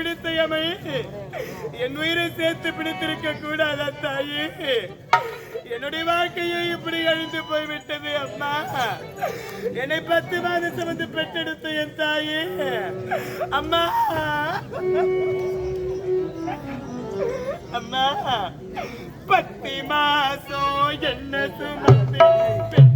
பிடித்த எமை என் உயிரை சேர்த்து பிடித்திருக்க கூடாத தாயே? என்னுடைய வாழ்க்கையை இப்படி அழிந்து போய்விட்டது அம்மா. என்னை பத்து மாதம் வந்து பெற்றெடுத்த என் தாயே. அம்மா. அம்மா. பத்து மாசம் என்ன சுமந்து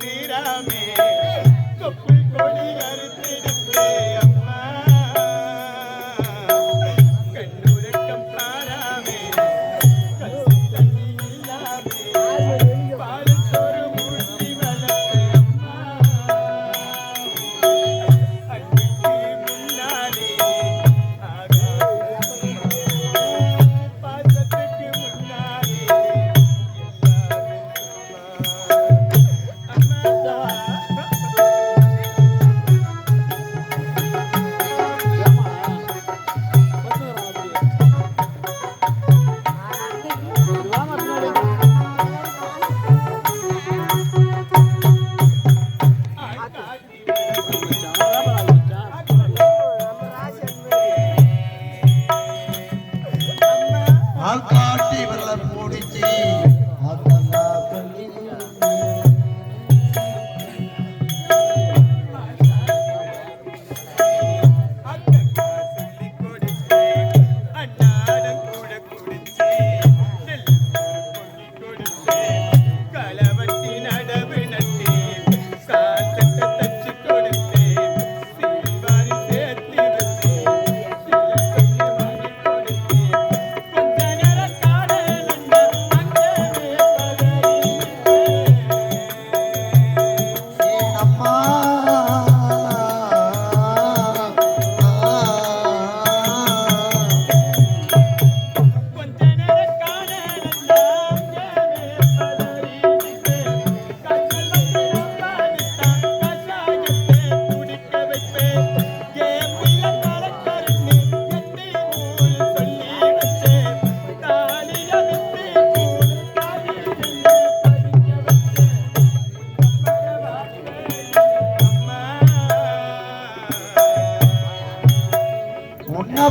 தீராமே.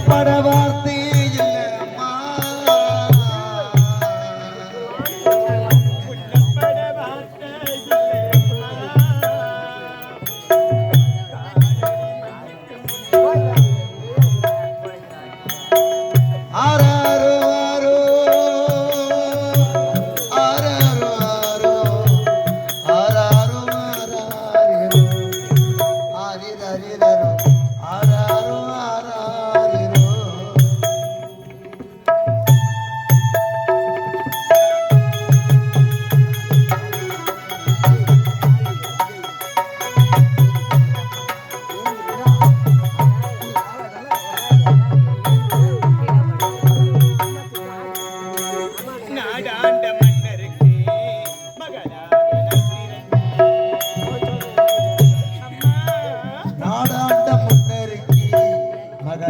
para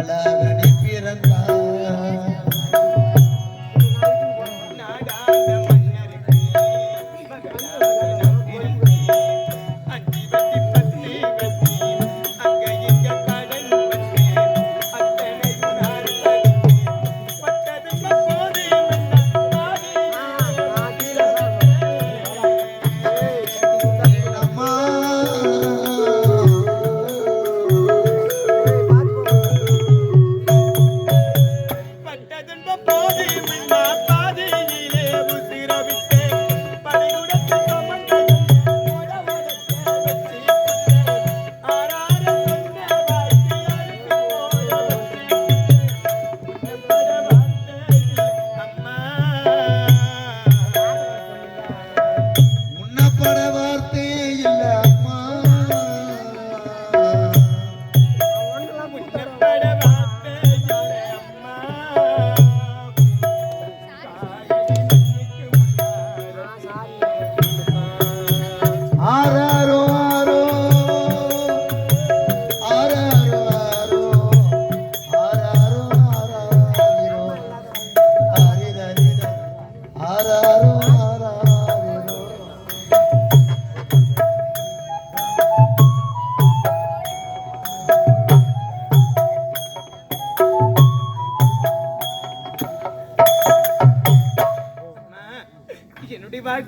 la la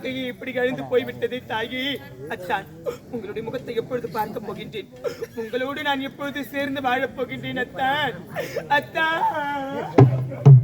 வாழ்க்கையை இப்படி கழிந்து போய்விட்டது தாயி. அத்தான் உங்களுடைய முகத்தை எப்பொழுது பார்க்க போகின்றேன்? உங்களோடு நான் எப்பொழுது சேர்ந்து வாழப் போகின்றேன் அத்தான். அத்தான்.